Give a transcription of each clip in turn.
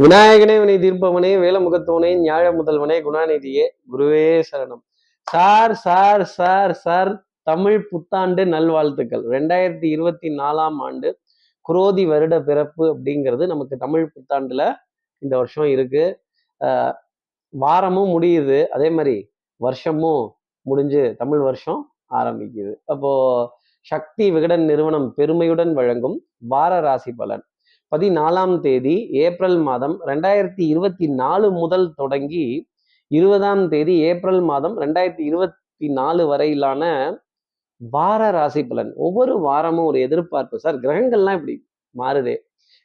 விநாயகனே வினை தீர்ப்பவனே வேலமுகத்தோனே ஞாழ முதல்வனே குணாநிதியே குருவே சரணம். Sir sir sir sir Tamil புத்தாண்டு நல்வாழ்த்துக்கள். ரெண்டாயிரத்தி இருபத்தி நாலாம் ஆண்டு குரோதி வருட பிறப்பு அப்படிங்கிறது நமக்கு தமிழ் புத்தாண்டுல இந்த வருஷம் இருக்கு. வாரமும் முடியுது. அதே மாதிரி வருஷமும் முடிஞ்சு தமிழ் வருஷம் ஆரம்பிக்குது. அப்போ சக்தி விகடன் நிறுவனம் பெருமையுடன் வழங்கும் வார ராசி பலன். பதினாலாம் தேதி ஏப்ரல் மாதம் ரெண்டாயிரத்தி இருபத்தி நாலு முதல் தொடங்கி இருபதாம் தேதி ஏப்ரல் மாதம் ரெண்டாயிரத்தி இருபத்தி நாலு வரையிலான வார ராசி பலன். ஒவ்வொரு வாரமும் ஒரு எதிர்பார்ப்பு. சார் கிரகங்கள்லாம் இப்படி மாறுதே.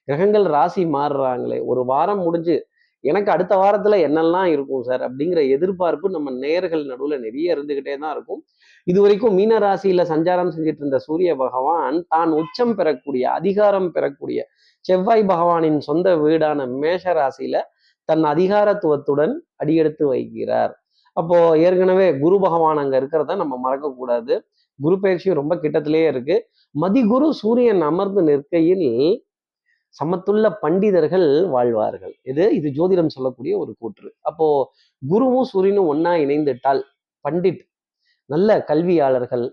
கிரகங்கள் ராசி மாறுறாங்களே. ஒரு வாரம் முடிஞ்சு எனக்கு அடுத்த வாரத்துல என்னெல்லாம் இருக்கும் சார்? அப்படிங்கிற எதிர்பார்ப்பு நம்ம நேர்கள் நடுவில் நிறைய இருந்துகிட்டே தான் இருக்கும். இது வரைக்கும் மீன ராசியில சஞ்சாரம் செஞ்சுட்டு இருந்த சூரிய பகவான் தான் உச்சம் பெறக்கூடிய அதிகாரம் பெறக்கூடிய செவ்வாய் பகவானின் சொந்த வீடான மேஷ ராசியில தன் அதிகாரத்துவத்துடன் அடியெடுத்து வைக்கிறார். அப்போ ஏற்கனவே குரு பகவான் அங்க இருக்கிறத நம்ம மறக்கக்கூடாது. குரு பயிற்சியும் ரொம்ப கிட்டத்திலேயே இருக்கு. மதிகுரு சூரியன் அமர்ந்து நிற்கையில் சமத்துள்ள பண்டிதர்கள் வாழ்வார்கள். இது இது ஜோதிடம் சொல்லக்கூடிய ஒரு கூற்று. அப்போ குருவும் சூரியனும் ஒன்னா இணைந்துட்டால் பண்டிட் நல்ல கல்வியாளர்கள்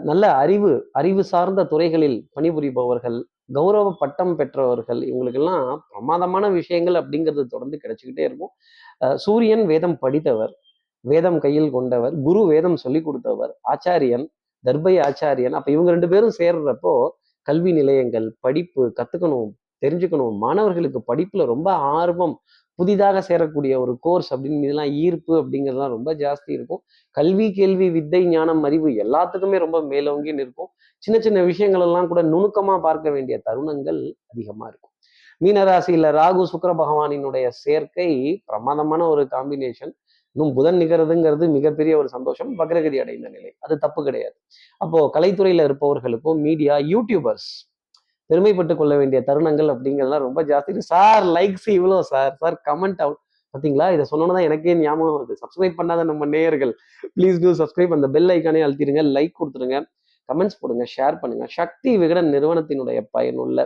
நல்ல அறிவு அறிவு சார்ந்த துறைகளில் பணிபுரிபவர்கள் கௌரவ பட்டம் பெற்றவர்கள் இவங்களுக்கெல்லாம் பிரமாதமான விஷயங்கள் அப்படிங்கிறது தொடர்ந்து கிடைச்சிக்கிட்டே இருக்கும். சூரியன் வேதம் படித்தவர் வேதம் கையில் கொண்டவர் குரு வேதம் சொல்லி கொடுத்தவர் ஆச்சாரியன் தர்பை ஆச்சாரியன் அப்ப இவங்க ரெண்டு பேரும் சேர்றப்போ கல்வி நிலையங்கள் படிப்பு கத்துக்கணும் தெரிஞ்சுக்கணும் மாணவர்களுக்கு படிப்புல ரொம்ப ஆர்வம் புதிதாக சேரக்கூடிய ஒரு கோர்ஸ் அப்படின்னு இதெல்லாம் ஈர்ப்பு அப்படிங்கிறதுலாம் ரொம்ப ஜாஸ்தி இருக்கும். கல்வி கேள்வி வித்தை ஞானம் அறிவு எல்லாத்துக்குமே ரொம்ப மேலோங்கி நிற்கும். சின்ன சின்ன விஷயங்கள் எல்லாம் கூட நுணுக்கமா பார்க்க வேண்டிய தருணங்கள் அதிகமா இருக்கும். மீனராசியில ராகு சுக்கர பகவானினுடைய சேர்க்கை பிரமாதமான ஒரு காம்பினேஷன் இன்னும் புதன் நிகரதுங்கிறது மிகப்பெரிய ஒரு சந்தோஷம் வக்ரகதி அடைந்த நிலை. அது தப்பு கிடையாது. அப்போ கலைத்துறையில இருப்பவர்களுக்கும் மீடியா யூடியூபர்ஸ் பெருமைப்பட்டு கொள்ள வேண்டிய தருணங்கள் அப்படிங்கிறதுலாம் ரொம்ப ஜாஸ்தி. சார் லைக்ஸ் இவ்வளோ சார். சார் கமெண்ட் அவுட் பார்த்தீங்களா இதை சொன்னோன்னா எனக்கே ஞாபகம் வருது. சப்ஸ்கிரைப் பண்ணாத நம்ம நேயர்கள் ப்ளீஸ் டூ சப்ஸ்கிரைப் அந்த பெல் ஐக்கானே அழுத்திடுங்க லைக் கொடுத்துருங்க கமெண்ட்ஸ் போடுங்க ஷேர் பண்ணுங்க. சக்தி விகடன் நிறுவனத்தினுடைய பயனுள்ள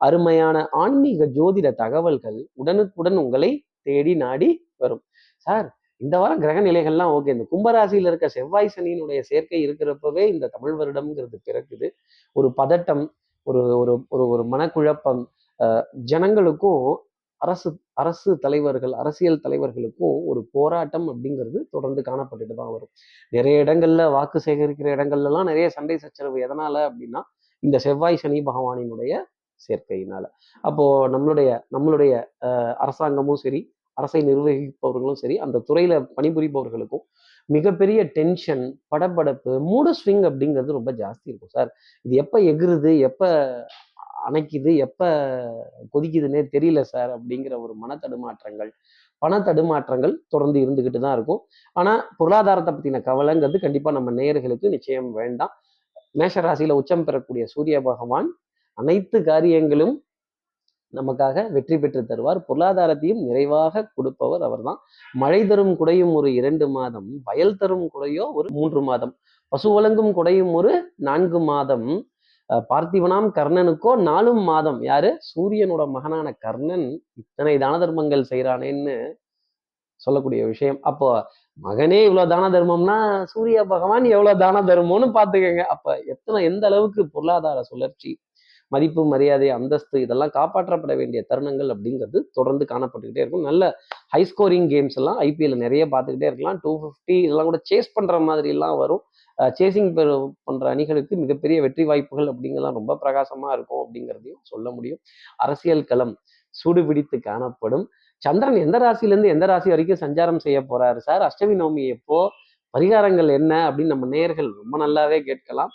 அருமையான ஆன்மீக ஜோதிட தகவல்கள் உடனுக்குடன் உங்களை தேடி நாடி வரும். சார் இந்த வாரம் கிரக நிலைகள்லாம் ஓகே இந்த கும்பராசியில் இருக்க செவ்வாய் சனியினுடைய சேர்க்கை இருக்கிறப்பவே இந்த தமிழ் வருடம்ங்கிறது பிறக்குது. ஒரு பதட்டம் ஒரு ஒரு ஒரு ஒரு மனக்குழப்பம் ஜனங்களுக்கும் அரசு அரசு தலைவர்கள் அரசியல் தலைவர்களுக்கும் ஒரு போராட்டம் அப்படிங்கிறது தொடர்ந்து காணப்பட்டுட்டு தான் வரும். நிறைய இடங்கள்ல வாக்கு சேகரிக்கிற இடங்கள்லாம் நிறைய சண்டை சச்சரவு எதனால அப்படின்னா இந்த செவ்வாய் சனி பகவானினுடைய சேர்க்கையினால. அப்போ நம்மளுடைய நம்மளுடைய அரசாங்கமும் சரி அரசை நிர்வகிப்பவர்களும் சரி அந்த துறையில பணிபுரிபவர்களுக்கும் மிகப்பெரிய டென்ஷன் படபடப்பு மூட ஸ்விங் அப்படிங்கிறது ரொம்ப ஜாஸ்தி இருக்கும் சார். இது எப்போ எகுறுது எப்போ அணைக்குது எப்போ கொதிக்குதுன்னே தெரியல சார் அப்படிங்கிற ஒரு மன தடுமாற்றங்கள் பண தடுமாற்றங்கள் தொடர்ந்து இருந்துக்கிட்டு தான் இருக்கும். ஆனால் பொருளாதாரத்தை பற்றின கவலைங்கிறது கண்டிப்பாக நம்ம நேயர்களுக்கு நிச்சயம் வேண்டாம். மேஷராசியில் உச்சம் பெறக்கூடிய சூரிய பகவான் அனைத்து காரியங்களும் நமக்காக வெற்றி பெற்று தருவார். பொருளாதாரத்தையும் நிறைவாக கொடுப்பவர் அவர்தான். மழை தரும் குடையும் ஒரு இரண்டு மாதம் வயல் தரும் குடையோ ஒரு மூன்று மாதம் பசு வழங்கும் குடையும் ஒரு நான்கு மாதம். பார்த்திவனாம் கர்ணனுக்கோ நாலும் மாதம். யாரு? சூரியனோட மகனான கர்ணன் இத்தனை தான தர்மங்கள் செய்யறானேன்னு சொல்லக்கூடிய விஷயம். அப்போ மகனே இவ்வளவு தான தர்மம்னா சூரிய பகவான் எவ்வளவு தான தர்மம்னு பார்த்துக்கங்க. அப்போ எத்தனை எந்த அளவுக்கு பொருளாதார சுழற்சி மதிப்பு மரியாதை அந்தஸ்து இதெல்லாம் காப்பாற்றப்பட வேண்டிய தருணங்கள் அப்படிங்கிறது தொடர்ந்து காணப்பட்டுக்கிட்டே இருக்கும். நல்ல ஹை ஸ்கோரிங் கேம்ஸ் எல்லாம் ஐபிஎல் நிறைய பார்த்துக்கிட்டே இருக்கலாம். டூ ஃபிஃப்டி இதெல்லாம் கூட சேஸ் பண்ணுற மாதிரி எல்லாம் வரும் சேசிங் பண்ற அணிகளுக்கு மிகப்பெரிய வெற்றி வாய்ப்புகள் அப்படிங்கலாம் ரொம்ப பிரகாசமா இருக்கும் அப்படிங்கிறதையும் சொல்ல முடியும். அரசியல் களம் சூடு பிடித்து காணப்படும். சந்திரன் எந்த ராசியிலேருந்து எந்த ராசி வரைக்கும் சஞ்சாரம் செய்ய போறாரு? சார் அஷ்டமி நவமி எப்போ? பரிகாரங்கள் என்ன? அப்படின்னு நம்ம நேர்கள் ரொம்ப நல்லாவே கேட்கலாம்.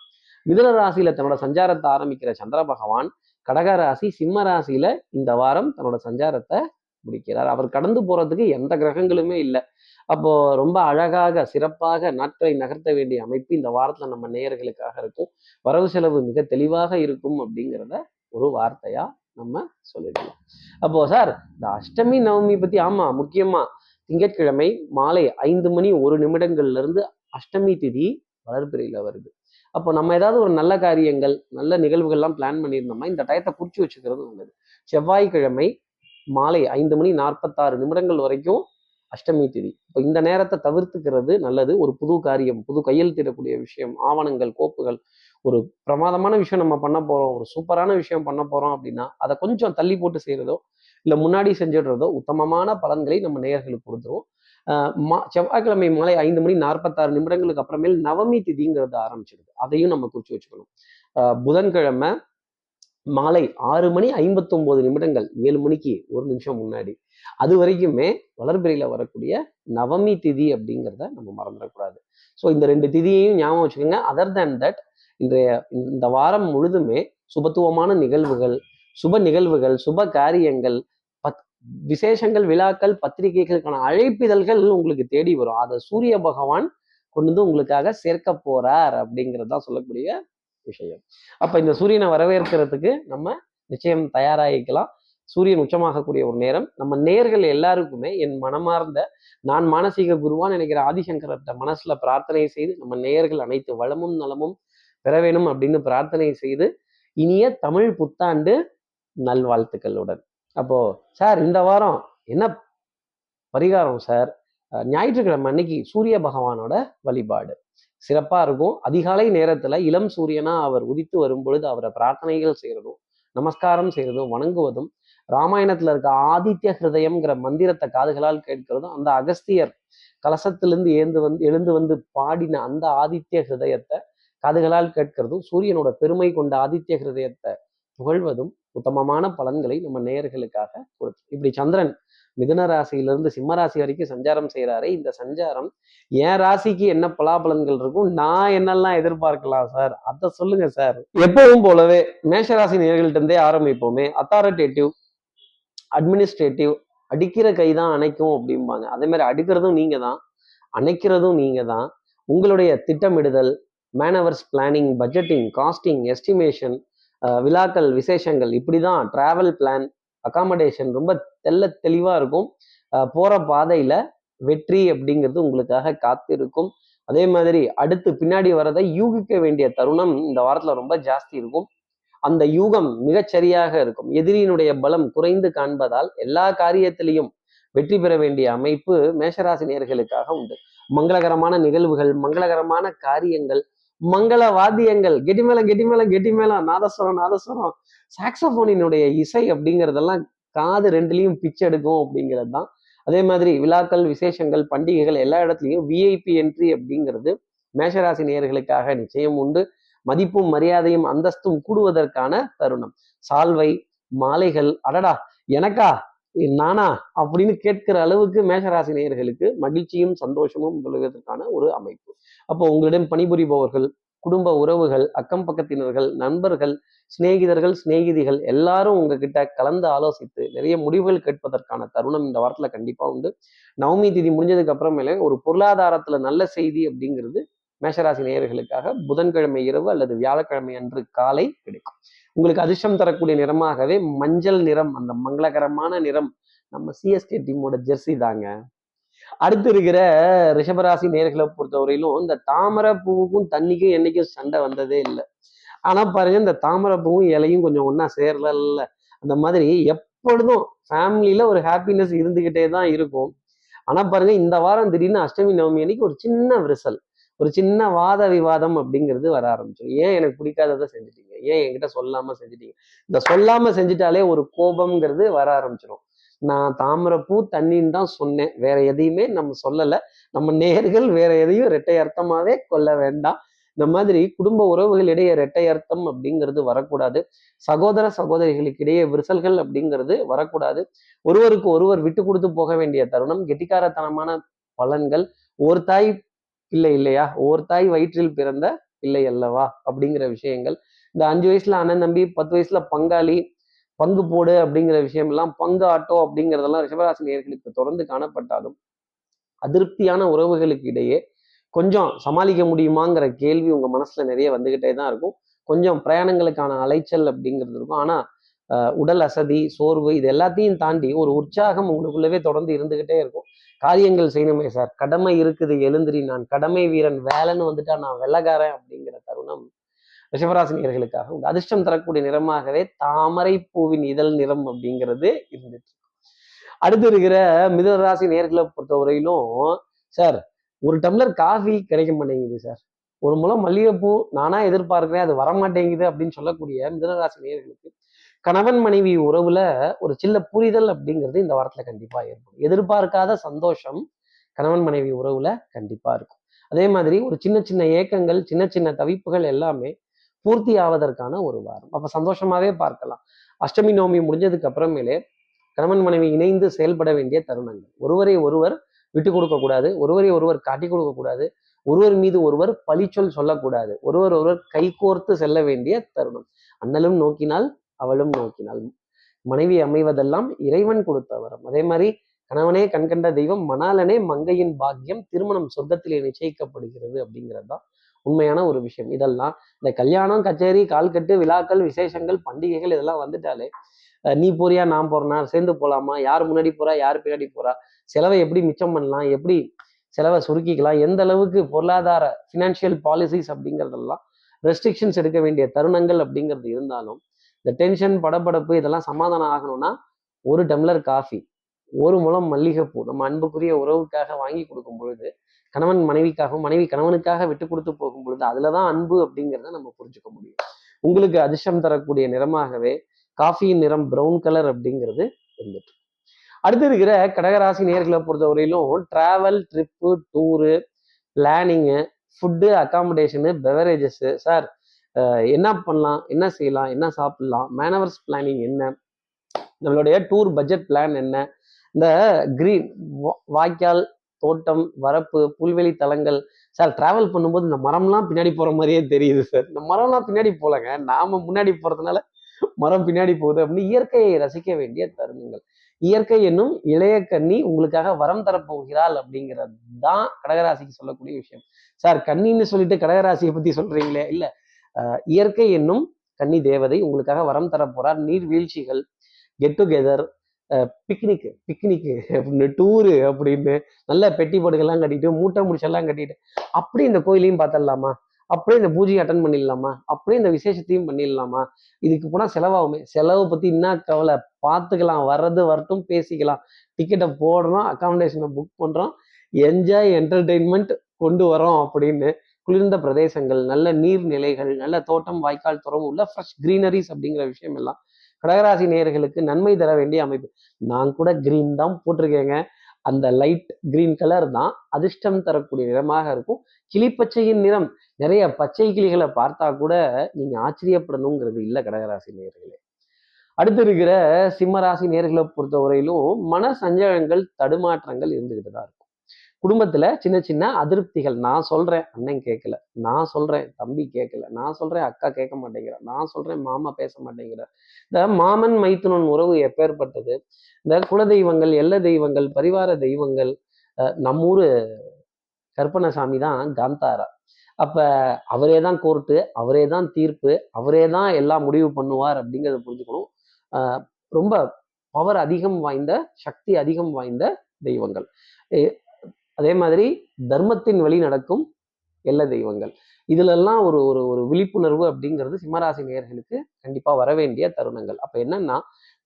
மிதுன ராசியில தன்னோட சஞ்சாரத்தை ஆரம்பிக்கிற சந்திர பகவான் கடக ராசி சிம்ம ராசியில இந்த வாரம் தன்னோட சஞ்சாரத்தை முடிக்கிறார். அவர் கடந்து போறதுக்கு எந்த கிரகங்களுமே இல்லை. அப்போ ரொம்ப அழகாக சிறப்பாக நாட்களை நகர்த்த வேண்டிய அமைப்பு இந்த வாரத்துல நம்ம நேயர்களுக்காக இருக்கும். வரவு செலவு மிக தெளிவாக இருக்கும் அப்படிங்கிறத ஒரு வார்த்தையா நம்ம சொல்லிடலாம். அப்போ சார் இந்த அஷ்டமி நவமி பத்தி ஆமா முக்கியமா திங்கட்கிழமை மாலை ஐந்து மணி ஒரு நிமிடங்கள்ல இருந்து அஷ்டமி திதி வளர்பிறையில வருது. அப்போ நம்ம ஏதாவது ஒரு நல்ல காரியங்கள் நல்ல நிகழ்வுகள்லாம் பிளான் பண்ணியிருந்தோம்னா இந்த டயத்தை குறிச்சு வச்சுக்கிறது நல்லது. செவ்வாய்க்கிழமை மாலை ஐந்து மணி நாற்பத்தாறு நிமிடங்கள் வரைக்கும் அஷ்டமி திதி. இப்போ இந்த நேரத்தை தவிர்த்துக்கிறது நல்லது. ஒரு புது காரியம் புது கையெழுத்திடக்கூடிய விஷயம் ஆவணங்கள் கோப்புகள் ஒரு பிரமாதமான விஷயம் நம்ம பண்ண போகிறோம் ஒரு சூப்பரான விஷயம் பண்ண போகிறோம் அப்படின்னா அதை கொஞ்சம் தள்ளி போட்டு செய்கிறதோ இல்லை முன்னாடி செஞ்சிடுறதோ உத்தமமான பலன்களை நம்ம நேயர்களுக்கு கொடுத்துருவோம். மா செவ்வாய்க்கிழமை மாலை ஐந்து மணி நாற்பத்தாறு நிமிடங்களுக்கு அப்புறமேல் நவமி திதிங்கிறது ஆரம்பிச்சிடுது அதையும் நம்ம குறிச்சு வச்சுக்கணும். புதன்கிழமை மாலை ஆறு மணி ஐம்பத்தொம்போது நிமிடங்கள் ஏழு மணிக்கு ஒரு நிமிஷம் முன்னாடி. அது வரைக்குமே வளர்பிறையில் வரக்கூடிய நவமி திதி அப்படிங்கிறத நம்ம மறந்துடக்கூடாது. ஸோ இந்த ரெண்டு திதியையும் ஞாபகம் வச்சுக்கோங்க. அதர் தேன் தட் இன்றைய இந்த வாரம் முழுதுமே சுபத்துவமான நிகழ்வுகள் சுப நிகழ்வுகள் சுப காரியங்கள் விசேஷங்கள் விழாக்கள் பத்திரிகைகளுக்கான அழைப்பிதழ்கள் உங்களுக்கு தேடி வரும். அதை சூரிய பகவான் கொண்டு வந்து உங்களுக்காக சேர்க்க போறார் அப்படிங்கிறதா சொல்லக்கூடிய விஷயம். அப்ப இந்த சூரியனை வரவேற்கிறதுக்கு நம்ம நிச்சயம் தயாராகிக்கலாம். சூரியன் உச்சமாகக்கூடிய ஒரு நேரம். நம்ம நேர்கள் எல்லாருக்குமே என் மனமார்ந்த நான் மானசீக குருவான் நினைக்கிற ஆதிசங்கர்கிட்ட மனசுல பிரார்த்தனை செய்து நம்ம நேர்கள் அனைத்து வளமும் நலமும் பெற வேணும் அப்படின்னு பிரார்த்தனை செய்து இனிய தமிழ் புத்தாண்டு நல்வாழ்த்துக்களுடன். அப்போ சார் இந்த வாரம் என்ன பரிகாரம் சார்? ஞாயிற்றுக்கிழமை அன்னைக்கு சூரிய பகவானோட வழிபாடு. சிறப்பா இருக்கும். அதிகாலை நேரத்துல இளம் சூரியனா அவர் உதித்து வரும் பொழுது அவரை பிரார்த்தனைகள் செய்யறதும் நமஸ்காரம் செய்யறதும் வணங்குவதும் ராமாயணத்துல இருக்க ஆதித்ய ஹிருதயம்ங்கிற மந்திரத்தை காதுகளால் கேட்கிறதும் அந்த அகஸ்தியர் கலசத்திலிருந்து ஏந்து வந்து எழுந்து வந்து பாடின அந்த ஆதித்ய ஹிருதயத்தை காதுகளால் கேட்கிறதும் சூரியனோட பெருமை கொண்ட ஆதித்ய ஹிருதயத்தை புகழ்வதும் உத்தமமான பலன்களை நம்ம நேயர்களுக்காக கொடுத்து இப்படி சந்திரன் மிதுன ராசியிலிருந்து சிம்ம ராசி வரைக்கும் சஞ்சாரம் செய்கிறாரு இந்த சஞ்சாரம் என் ராசிக்கு என்ன பலாபலன்கள் இருக்கும் நான் என்னெல்லாம் எதிர்பார்க்கலாம் சார்? அதை சொல்லுங்க சார். எப்பவும் போலவே மேஷராசி நேர்கள்ட்டே இருந்தே ஆரம்பிப்போமே. அத்தாரிட்டேட்டிவ் அட்மினிஸ்ட்ரேட்டிவ் அடிக்கிற கை தான் அணைக்கும் அப்படிம்பாங்க. அதே மாதிரி அடுக்கிறதும் நீங்க தான் அணைக்கிறதும் நீங்க தான். உங்களுடைய திட்டமிடுதல் manoeuvres planning budgeting costing estimation விழாக்கள் விசேஷங்கள் இப்படி தான் ட்ராவல் பிளான் அகாமடேஷன் ரொம்ப தெல்ல தெளிவாக இருக்கும். போகிற பாதையில் வெற்றி அப்படிங்கிறது உங்களுக்காக காத்திருக்கும். அதே மாதிரி அடுத்து பின்னாடி வரதை யூகிக்க வேண்டிய தருணம் இந்த வாரத்தில் ரொம்ப ஜாஸ்தி இருக்கும். அந்த யூகம் மிகச்சரியாக இருக்கும். எதிரியினுடைய பலம் குறைந்து காண்பதால் எல்லா காரியத்திலையும் வெற்றி பெற வேண்டிய அமைப்பு மேஷராசினியர்களுக்காக உண்டு. மங்களகரமான நிகழ்வுகள் மங்களகரமான காரியங்கள் மங்கள வாத்தியங்கள் கெட்டிமேளம் கெட்டிமேளம் கெட்டிமேளம். நாதஸ்வரம் நாதஸ்வரம். சாக்ஸோபோனினுடைய இசை அப்படிங்கிறதெல்லாம் காது ரெண்டுலையும் பிச்செடுக்கும் அப்படிங்கிறது தான் அதே மாதிரி விழாக்கள் விசேஷங்கள் பண்டிகைகள் எல்லா இடத்துலையும் விஐபி என்ட்ரி அப்படிங்கிறது மேஷராசி நேர்களுக்காக நிச்சயம் உண்டு. மதிப்பும் மரியாதையும் அந்தஸ்தும் கூடுவதற்கான தருணம். சால்வை மாலைகள் அடடா எனக்கா நானா அப்படின்னு கேட்கிற அளவுக்கு மேஷராசி நேயர்களுக்கு மகிழ்ச்சியும் சந்தோஷமும் விழுவதற்கான ஒரு அமைப்பு. அப்போ உங்களிடம் பணிபுரிபவர்கள் குடும்ப உறவுகள் அக்கம் பக்கத்தினர்கள் நண்பர்கள் சிநேகிதர்கள் சிநேகிதிகள் எல்லாரும் உங்ககிட்ட கலந்து ஆலோசித்து நிறைய முடிவுகள் கேட்பதற்கான தருணம் இந்த வாரத்துல கண்டிப்பா உண்டு. நவமி திதி முடிஞ்சதுக்கு அப்புறமேலே ஒரு பொருளாதாரத்துல நல்ல செய்தி அப்படிங்கிறது மேஷராசி நேயர்களுக்காக புதன்கிழமை இரவு அல்லது வியாழக்கிழமை அன்று காலை கிடைக்கும். உங்களுக்கு அதிர்ஷ்டம் தரக்கூடிய நிறமாகவே மஞ்சள் நிறம் அந்த மங்களகரமான நிறம் நம்ம சிஎஸ்கே டீமோட ஜெர்சி தாங்க. அடுத்து இருக்கிற ரிஷபராசி நேர்களை பொறுத்தவரையிலும் இந்த தாமரை பூவுக்கும் தண்ணிக்கும் என்னைக்கும் சண்டை வந்ததே இல்லை. ஆனா பாருங்க இந்த தாமரை பூவும் இலையும் கொஞ்சம் ஒன்னா சேரல அந்த மாதிரி எப்பொழுதும் ஃபேமிலியில ஒரு ஹாப்பினஸ் இருந்துகிட்டே தான் இருக்கும். ஆனா பாருங்க இந்த வாரம் திடீர்னு அஷ்டமி நவமி அன்னைக்கு ஒரு சின்ன விரிசல் ஒரு சின்ன வாத விவாதம் அப்படிங்கிறது வர ஆரம்பிச்சிடும் ஏன் எனக்கு பிடிக்காததை செஞ்சுட்டீங்க? ஏன் என்கிட்ட சொல்லாம செஞ்சுட்டீங்க? இந்த சொல்லாம செஞ்சுட்டாலே ஒரு கோபம்ங்கிறது வர ஆரம்பிச்சிடும் நான் தாமரைப்பூ தண்ணின்னு தான் சொன்னேன். வேற எதையுமே நம்ம சொல்லலை. நம்ம நேர்கள் வேற எதையும் இரட்டை அர்த்தமாவே கொள்ள வேண்டாம். இந்த மாதிரி குடும்ப உறவுகளிடையே இரட்டை அர்த்தம் அப்படிங்கிறது வரக்கூடாது. சகோதர சகோதரிகளுக்கு இடையே விரிசல்கள் அப்படிங்கிறது வரக்கூடாது. ஒருவருக்கு ஒருவர் விட்டு கொடுத்து போக வேண்டிய தருணம் கெட்டிக்காரத்தனமான பலன்கள் ஒரு தாய் பிள்ளை இல்லையா? ஒரு தாய் வயிற்றில் பிறந்த பிள்ளை அல்லவா? அப்படிங்கிற விஷயங்கள். இந்த அஞ்சு வயசுல அண்ணன் தம்பி பத்து வயசுல பங்காளி பங்கு போடு அப்படிங்கிற விஷயம் எல்லாம் பங்கு ஆட்டோ அப்படிங்கிறதெல்லாம் ரிஷபராசி நேர்களுக்கு தொடர்ந்து காணப்பட்டாலும் அதிருப்தியான உறவுகளுக்கு இடையே கொஞ்சம் சமாளிக்க முடியுமாங்கிற கேள்வி உங்க மனசுல நிறைய வந்துகிட்டே தான் இருக்கும். கொஞ்சம் பிரயாணங்களுக்கான அலைச்சல் அப்படிங்கிறது இருக்கும். ஆனா உடல் அசதி சோர்வு இது எல்லாத்தையும் தாண்டி ஒரு உற்சாகம் உங்களுக்குள்ளவே தொடர்ந்து இருந்துகிட்டே இருக்கும். காரியங்கள் செய்யணுமே சார். கடமை இருக்குது எழுந்திரி நான் கடமை வீரன் வேலைன்னு வந்துட்டா நான் வெள்ளக்காரன் அப்படிங்கிற தருணம் ரிஷபராசினியர்களுக்காக உண்டு. அதிர்ஷ்டம் தரக்கூடிய நிறமாகவே தாமரை பூவின் இதழ் நிறம் அப்படிங்கிறது இருந்துட்டு அடுத்து இருக்கிற மிதராசி நேர்களை பொறுத்தவரையிலும் சார் ஒரு டம்ளர் காஃபி கிடைக்க மாட்டேங்குது சார். ஒரு முளம் மல்லிகைப்பூ நானா எதிர்பார்க்கிறேன் அது வரமாட்டேங்குது அப்படின்னு சொல்லக்கூடிய மிதனராசி நேர்களுக்கு கணவன் மனைவி உறவுல ஒரு சில்ல புரிதல் அப்படிங்கிறது இந்த வாரத்துல கண்டிப்பா இருக்கும் எதிர்பார்க்காத சந்தோஷம் கணவன் மனைவி உறவுல கண்டிப்பா இருக்கும். அதே மாதிரி ஒரு சின்ன சின்ன ஏக்கங்கள் சின்ன சின்ன தவிப்புகள் எல்லாமே பூர்த்தி ஆவதற்கான ஒரு வாரம். அப்ப சந்தோஷமாவே பார்க்கலாம். அஷ்டமி நோமி முடிஞ்சதுக்கு அப்புறமேலே கணவன் மனைவி இணைந்து செயல்பட வேண்டிய தருணங்கள். ஒருவரை ஒருவர் விட்டு கொடுக்க கூடாது. ஒருவரை ஒருவர் காட்டி கொடுக்க கூடாது. ஒருவர் மீது ஒருவர் பழிச்சொல் சொல்லக்கூடாது. ஒருவர் ஒருவர் கைகோர்த்து செல்ல வேண்டிய தருணம். அண்ணலும் நோக்கினால் அவளும் நோக்கினாள் மனைவி அமைவதெல்லாம் இறைவன் கொடுத்த வரம். அதே மாதிரி கணவனே கண்கண்ட தெய்வம் மணாலனே மங்கையின் பாக்கியம் திருமணம் சொர்க்கத்திலே நிச்சயிக்கப்படுகிறது அப்படிங்கிறது தான் உண்மையான ஒரு விஷயம். இதெல்லாம் இந்த கல்யாணம் கச்சேரி கால்கட்டு விழாக்கள் விசேஷங்கள் பண்டிகைகள் இதெல்லாம் வந்துட்டாலே நீ போறியா நான் போறேனா சேர்ந்து போலாமா யார் முன்னாடி போறா யார் பின்னாடி போறா செலவை எப்படி மிச்சம் பண்ணலாம் எப்படி செலவை சுருக்கிக்கலாம் எந்த அளவுக்கு பொருளாதார ஃபினான்ஷியல் பாலிசிஸ் அப்படிங்கிறதெல்லாம் ரெஸ்ட்ரிக்ஷன்ஸ் எடுக்க வேண்டிய தருணங்கள் அப்படிங்கிறது இருந்தாலும் இந்த டென்ஷன் படபடப்பு இதெல்லாம் சமாதானம் ஆகணும்னா ஒரு டம்ளர் காஃபி ஒரு முளம் மல்லிகைப்பூ நம்ம அன்புக்குரிய உறவுக்காக வாங்கி கொடுக்கும் பொழுது கணவன் மனைவிக்காகவும் மனைவி கணவனுக்காக விட்டு கொடுத்து போகும் பொழுது அதுலதான் அன்பு அப்படிங்கிறத நம்ம புரிஞ்சுக்க முடியும். உங்களுக்கு அதிர்ஷ்டம் தரக்கூடிய நிறமாகவே காஃபியின் நிறம் ப்ரௌன் கலர் அப்படிங்கிறது இருந்துட்டு அடுத்து இருக்கிற கடகராசி நேர்களை பொறுத்தவரையிலும் travel trip tour planning food accommodation beverages sir என்ன பண்ணலாம் என்ன செய்யலாம் என்ன சாப்பிடலாம் மேனவர்ஸ் பிளானிங் என்ன நம்மளுடைய டூர் பட்ஜெட் பிளான் என்ன இந்த கிரீன் வாய்க்கால் தோட்டம் வரப்பு புல்வெளி தலங்கள். சார் டிராவல் பண்ணும்போது இந்த மரம்லாம் பின்னாடி போகிற மாதிரியே தெரியுது சார். இந்த மரம்லாம் பின்னாடி போகலங்க நாம் முன்னாடி போகிறதுனால மரம் பின்னாடி போகுது அப்படின்னு இயற்கையை ரசிக்க வேண்டிய தருணங்கள். இயற்கை என்னும் இளைய கன்னி உங்களுக்காக வரம் தரப்போகிறாள் அப்படிங்கிறது தான் கடகராசிக்கு சொல்லக்கூடிய விஷயம். சார் கன்னின்னு சொல்லிட்டு கடகராசியை பத்தி சொல்றீங்களே? இல்ல இயற்கை என்னும் கன்னி தேவதை உங்களுக்காக வரம் தரப்போறார் நீர்வீழ்ச்சிகள் கெட் டுகெதர் பிக்னிக் பிக்னிக்கு அப்படின்னு டூரு அப்படின்னு நல்ல பெட்டி படுகள்லாம் கட்டிட்டு மூட்டை முடிச்செல்லாம் கட்டிட்டு அப்படி இந்த கோயிலையும் பார்த்துடலாமா? அப்படியே இந்த பூஜையை அட்டன் பண்ணிடலாமா? அப்படியே இந்த விசேஷத்தையும் பண்ணிடலாமா? இதுக்கு போனால் செலவாகுமே. செலவை பற்றி என்ன கவலை? பார்த்துக்கலாம். வர்றது வரட்டும் பேசிக்கலாம். டிக்கெட்டை போடுறோம் அக்காமடேஷனை புக் பண்ணுறோம் என்ஜாய் என்டர்டெயின்மெண்ட் கொண்டு வரோம் அப்படின்னு குளிர்ந்த பிரதேசங்கள் நல்ல நீர்நிலைகள் நல்ல தோட்டம் வாய்க்கால் துறவு உள்ள ஃப்ரெஷ் க்ரீனரிஸ் அப்படிங்கிற விஷயம் எல்லாம் கடகராசி நேர்களுக்கு நன்மை தர வேண்டிய அமைப்பு. நான் கூட கிரீன் தான் போட்டிருக்கேங்க. அந்த லைட் கிரீன் கலர் தான் அதிர்ஷ்டம் தரக்கூடிய நிறமாக இருக்கும். கிளிப்பச்சையின் நிறம். நிறைய பச்சை கிளிகளை பார்த்தா கூட நீங்க ஆச்சரியப்படணுங்கிறது இல்லை கடகராசி நேர்களே அடுத்து இருக்கிற சிம்மராசி நேர்களை பொறுத்தவரையிலும் மன சஞ்சலங்கள் தடுமாற்றங்கள் இருந்துகிட்டு தான் இருக்கும். குடும்பத்துல சின்ன சின்ன அதிருப்திகள். நான் சொல்றேன் அண்ணன் கேட்கல நான் சொல்றேன் தம்பி கேட்கல நான் சொல்றேன் அக்கா கேட்க மாட்டேங்கிற. நான் சொல்றேன் மாமா பேச மாட்டேங்கிறார். இந்த மாமன் மைத்துனன் உறவு எப்பேற்பட்டது? இந்த குல தெய்வங்கள் எல்ல தெய்வங்கள் பரிவார தெய்வங்கள் நம்மூர் கற்பனசாமி தான் காந்தாரா. அப்ப அவரே தான் கோர்ட்டு அவரே தான் தீர்ப்பு அவரே தான் எல்லாம் முடிவு பண்ணுவார் அப்படிங்கிறத புரிஞ்சுக்கணும். ரொம்ப பவர் அதிகம் வாய்ந்த சக்தி அதிகம் வாய்ந்த தெய்வங்கள். அதே மாதிரி தர்மத்தின் வழி நடக்கும் எல்ல தெய்வங்கள். இதுலெல்லாம் ஒரு ஒரு ஒரு விழிப்புணர்வு அப்படிங்கிறது சிம்மராசி நேர்களுக்கு கண்டிப்பாக வர வேண்டிய தருணங்கள். அப்போ என்னன்னா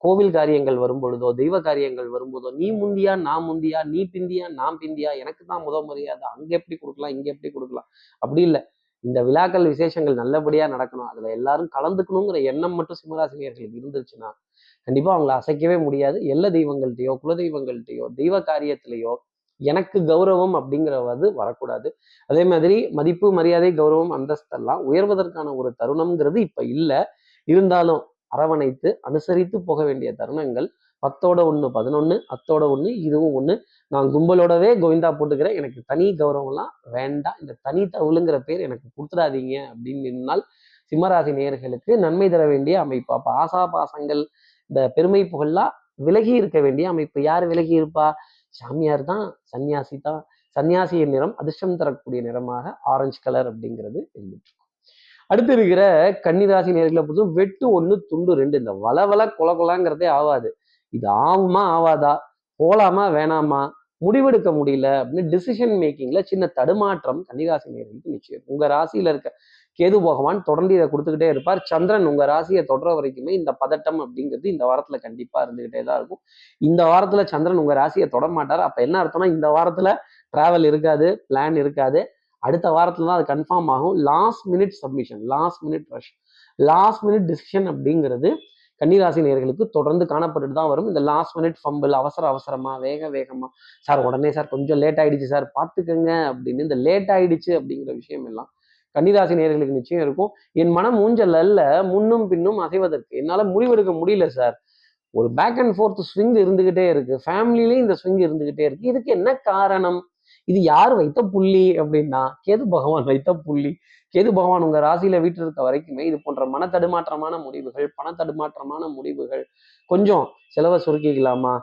கோவில் காரியங்கள் வரும்பொழுதோ தெய்வ காரியங்கள் வரும்போதோ நீ முந்தியா நான் முந்தியா நீ பிந்தியா நான் பிந்தியா எனக்கு தான் முத மரியாதை அங்கே எப்படி கொடுக்கலாம் இங்கே எப்படி கொடுக்கலாம்? அப்படி இல்லை. இந்த விழாக்கள் விசேஷங்கள் நல்லபடியா நடக்கணும். அதில் எல்லாரும் கலந்துக்கணுங்கிற எண்ணம் மட்டும் சிம்மராசினியர்களுக்கு இருந்துச்சுன்னா கண்டிப்பா அவங்கள அசைக்கவே முடியாது. எல்ல தெய்வங்கள்ட்டையோ குலதெய்வங்கள்ட்டையோ தெய்வ காரியத்திலேயோ எனக்கு கௌரவம் அப்படிங்கிறது வரக்கூடாது. அதே மாதிரி மதிப்பு மரியாதை கௌரவம் அந்தஸ்தெல்லாம் உயர்வதற்கான ஒரு தருணம்ங்கிறது இப்ப இல்லை. இருந்தாலும் அரவணைத்து அனுசரித்து போக வேண்டிய தருணங்கள். பத்தோட ஒன்று பதினொன்று அத்தோட ஒன்று இதுவும் ஒன்று நான் கும்பலோடவே கோவிந்தா போட்டுக்கிறேன். எனக்கு தனி கௌரவம்லாம் வேண்டாம். இந்த தனி தவுளுங்கிற பேர் எனக்கு கொடுத்துடாதீங்க அப்படின்னு நின்னால் சிம்மராசி நேயர்களுக்கு நன்மை தர வேண்டிய அமைப்பு. அப்போ ஆசா பாசங்கள் இந்த பெருமை புகழ்லாம் விலகி இருக்க வேண்டிய அமைப்பு. யார் விலகி இருப்பா? சாமியார் தான் சன்னியாசி தான் சன்னியாசியின் நிறம் அதிர்ஷ்டம் தரக்கூடிய நிறமாக ஆரஞ்சு கலர் அப்படிங்கிறது இருந்துட்டு அடுத்து இருக்கிற கன்னிராசி நேர்களை பொறுத்தும் வெட்டு ஒன்று துண்டு ரெண்டு இந்த வள வள கொல கொலாங்கிறதே ஆகாது இது ஆகுமா ஆவாதா? போலாமா வேணாமா? முடிவெடுக்க முடியல அப்படின்னு டிசிஷன் மேக்கிங்ல சின்ன தடுமாற்றம் கன்னிராசி நேர்களுக்கு நிச்சயம். உங்க ராசியில இருக்க கேது பகவான் தொடர்ந்து இதை கொடுத்துக்கிட்டே இருப்பார். சந்திரன் உங்க ராசியை தொடர வரைக்குமே இந்த பதட்டம் அப்படிங்கிறது இந்த வாரத்துல கண்டிப்பா இருந்துகிட்டே தான் இருக்கும். இந்த வாரத்துல சந்திரன் உங்க ராசியை தொட மாட்டார். அப்ப என்ன அர்த்தம்னா இந்த வாரத்துல டிராவல் இருக்காது பிளான் இருக்காது. அடுத்த வாரத்துல தான் அது கன்ஃபார்ம் ஆகும். Last minute submission last minute rush last minute decision அப்படிங்கிறது கன்னிராசி நேர்களுக்கு தொடர்ந்து காணப்பட்டுட்டு தான் வரும். இந்த லாஸ்ட் மினிட் ஃபம்பிள் அவசர அவசரமா வேக வேகமா சார் உடனே சார் கொஞ்சம் லேட் ஆயிடுச்சு சார் பார்த்துக்கங்க அப்படின்னு இந்த லேட் ஆயிடுச்சு அப்படிங்கிற விஷயம் எல்லாம் கன்னிராசி நேர்களுக்கு நிச்சயம் இருக்கும். என் மனம் ஊஞ்சல் அல்ல முன்னும் பின்னும் அசைவதற்கு. என்னால் முடிவெடுக்க முடியல சார். ஒரு பேக் அண்ட் ஃபோர்த் ஸ்விங் இருந்துகிட்டே இருக்கு. ஃபேமிலியிலேயும் இந்த ஸ்விங் இருந்துகிட்டே இருக்கு. இதுக்கு என்ன காரணம்? இது யார் வைத்த புள்ளி அப்படின்னா கேது பகவான் வைத்த புள்ளி. கேது பகவான் உங்கள் ராசியில் வீட்டில் இருக்க வரைக்குமே இது போன்ற மன தடுமாற்றமான முடிவுகள் பண தடுமாற்றமான முடிவுகள் கொஞ்சம் செலவை சுருக்கிக்கலாமா?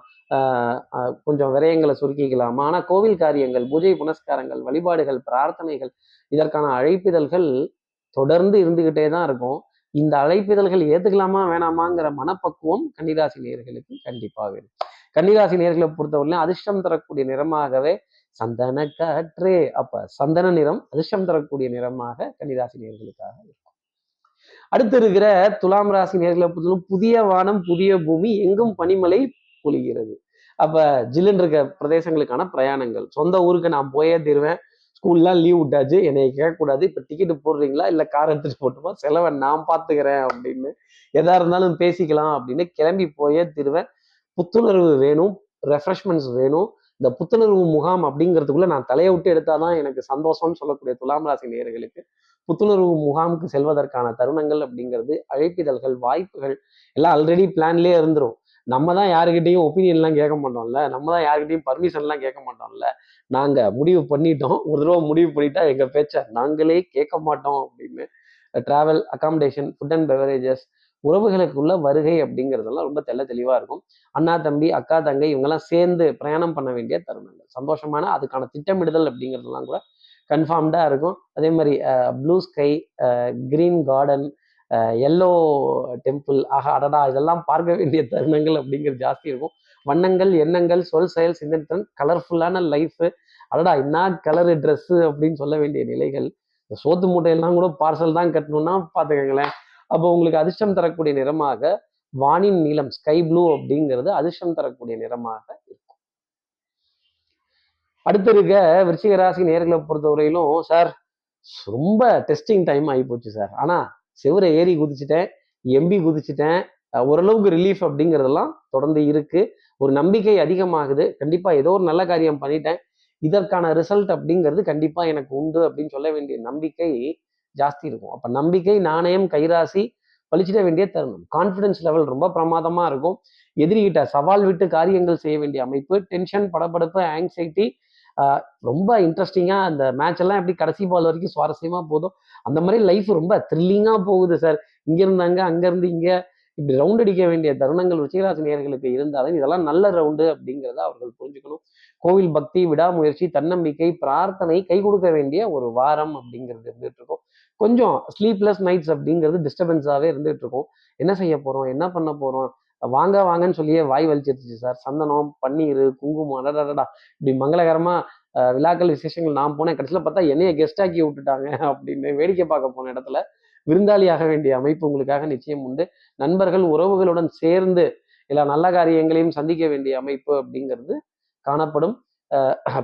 கொஞ்சம் விரயங்களை சுருக்கிக்கலாமா? ஆனால் கோவில் காரியங்கள் பூஜை புனஸ்காரங்கள் வழிபாடுகள் பிரார்த்தனைகள் இதற்கான அழைப்பிதழ்கள் தொடர்ந்து இருந்துகிட்டே தான் இருக்கும். இந்த அழைப்பிதழ்கள் ஏற்றுக்கலாமா வேணாமாங்கிற மனப்பக்குவம் கன்னிராசி நேர்களுக்கு கண்டிப்பாக வேணும் கன்னிராசி நேர்களை பொறுத்தவரையிலும் அதிர்ஷ்டம் தரக்கூடிய நிறமாகவே சந்தன காற்று அப்ப சந்தன நிறம் அதிர்ஷ்டம் தரக்கூடிய நிறமாக கன்னிராசி நேர்களுக்காக இருக்கும். அடுத்து இருக்கிற துலாம் ராசி நேர்களை பொறுத்தவரை புதிய வானம் புதிய பூமி எங்கும் பனிமலை பொழிகிறது. அப்ப ஜில்லுன்னு இருக்க பிரதேசங்களுக்கான பிரயாணங்கள். சொந்த ஊருக்கு நான் போயே தருவேன். ஸ்கூல்லாம் லீவ் விட்டாச்சு. என்னை கேட்கக்கூடாது இப்போ டிக்கெட்டு போடுறீங்களா? இல்லை கார் எடுத்துட்டு போட்டுமா? செலவை நான் பார்த்துக்கிறேன் அப்படின்னு. எதா இருந்தாலும் பேசிக்கலாம் அப்படின்னு கிளம்பி போயே தருவேன். புத்துணர்வு வேணும். ரெஃப்ரெஷ்மெண்ட்ஸ் வேணும். இந்த புத்துணர்வு முகாம் அப்படிங்கிறதுக்குள்ள நான் தலையை விட்டு எடுத்தாதான் எனக்கு சந்தோஷம்னு சொல்லக்கூடிய துலாம் ராசி நேயர்களுக்கு புத்துணர்வு முகாமுக்கு செல்வதற்கான தருணங்கள் அப்படிங்கிறது அழைப்பிதழ்கள் வாய்ப்புகள் எல்லாம் ஆல்ரெடி பிளான்லேயே இருந்துரும். நம்ம தான் யாருக்கிட்டையும் ஒப்பீனியன்லாம் கேட்க மாட்டோம்ல. நம்ம தான் யாருக்கிட்டையும் பர்மிஷன்லாம் கேட்க மாட்டோம்ல. நாங்கள் முடிவு பண்ணிட்டோம். ஒரு தடவை முடிவு பண்ணிட்டா எங்கள் பேச்சை நாங்களே கேட்க மாட்டோம் அப்படின்னு travel accommodation food and beverages உறவுகளுக்குள்ள வருகை அப்படிங்கிறதெல்லாம் ரொம்ப தெல்ல தெளிவாக இருக்கும். அண்ணா தம்பி அக்கா தங்கை இவங்கெல்லாம் சேர்ந்து பிரயாணம் பண்ண வேண்டிய தருணங்கள். சந்தோஷமான அதுக்கான திட்டமிடுதல் அப்படிங்கிறதெல்லாம் கூட கன்ஃபார்ம்டாக இருக்கும். அதே மாதிரி blue sky green garden yellow temple ஆக அடடா இதெல்லாம் பார்க்க வேண்டிய தருணங்கள் அப்படிங்கிறது ஜாஸ்தி இருக்கும். வண்ணங்கள் எண்ணங்கள் சொல் செயல் சிந்தனத்திறன் கலர்ஃபுல்லான லைஃப் அடடா என்ன கலரு ட்ரெஸ்ஸு அப்படின்னு சொல்ல வேண்டிய நிலைகள். இந்த சோத்து மூட்டையெல்லாம் கூட பார்சல் தான் கட்டணும்னா பார்த்துக்கங்களேன். அப்போ உங்களுக்கு அதிர்ஷ்டம் தரக்கூடிய நிறமாக வானின் நீளம் ஸ்கை ப்ளூ அப்படிங்கிறது அதிர்ஷ்டம் தரக்கூடிய நிறமாக இருக்கும். அடுத்து இருக்க விருச்சிக ராசி நேர்களை பொறுத்தவரையிலும் சார் ரொம்ப டெஸ்டிங் டைம் ஆகி போச்சு சார் ஆனால் செவரை ஏறி குதிச்சிட்டேன் எம்பி குதிச்சிட்டேன். ஓரளவுக்கு ரிலீஃப் அப்படிங்கிறதெல்லாம் தொடர்ந்து இருக்கு. ஒரு நம்பிக்கை அதிகமாகுது. கண்டிப்பாக ஏதோ ஒரு நல்ல காரியம் பண்ணிட்டேன். இதற்கான ரிசல்ட் அப்படிங்கிறது கண்டிப்பாக எனக்கு உண்டு அப்படின்னு சொல்ல வேண்டிய நம்பிக்கை ஜாஸ்தி இருக்கும். அப்ப நம்பிக்கை நாணயம் கைராசி பழிச்சிட வேண்டிய தருணம். கான்ஃபிடன்ஸ் லெவல் ரொம்ப பிரமாதமா இருக்கும். எதிரிகிட்ட சவால் விட்டு காரியங்கள் செய்ய வேண்டிய அமைப்பு டென்ஷன் படபடப்பு ஆங்ஸைட்டி ரொம்ப இன்ட்ரெஸ்டிங்காக அந்த மேட்ச் எல்லாம் எப்படி கடைசி பால் வரைக்கும் சுவாரஸ்யமா போதும் அந்த மாதிரி லைஃப் ரொம்ப த்ரில்லிங்காக போகுது சார் இங்க இருந்தாங்க அங்க இருந்து இங்க. இப்படி ரவுண்ட் அடிக்க வேண்டிய தருணங்கள் ருச்சிகராசி நேர்களுக்கு இருந்தாலும் இதெல்லாம் நல்ல ரவுண்டு அப்படிங்கிறத அவர்கள் புரிஞ்சுக்கணும். கோவில் பக்தி விடாமுயற்சி தன்னம்பிக்கை பிரார்த்தனை கை கொடுக்க வேண்டிய ஒரு வாரம் அப்படிங்கிறது இருந்துட்டு இருக்கும். கொஞ்சம் ஸ்லீப்லெஸ் நைட்ஸ் அப்படிங்கிறது டிஸ்டர்பன்ஸாகவே இருந்துகிட்டு இருக்கும். என்ன செய்ய போகிறோம் என்ன பண்ண போகிறோம் வாங்க வாங்கன்னு சொல்லியே வாய் வலிச்சிருச்சு சார் சந்தனம் பன்னீர் குங்குமம் அடடா இப்படி மங்களகரமாக விழாக்கள் விசேஷங்கள் நான் போனேன். கடைசியில் பார்த்தா என்னைய கெஸ்ட் ஆக்கி விட்டுட்டாங்க அப்படின்னு வேடிக்கை பார்க்க போன இடத்துல விருந்தாளியாக வேண்டிய அமைப்பு உங்களுக்காக நிச்சயம் உண்டு. நண்பர்கள் உறவுகளுடன் சேர்ந்து எல்லா நல்ல காரியங்களையும் சந்திக்க வேண்டிய அமைப்பு அப்படிங்கிறது காணப்படும்.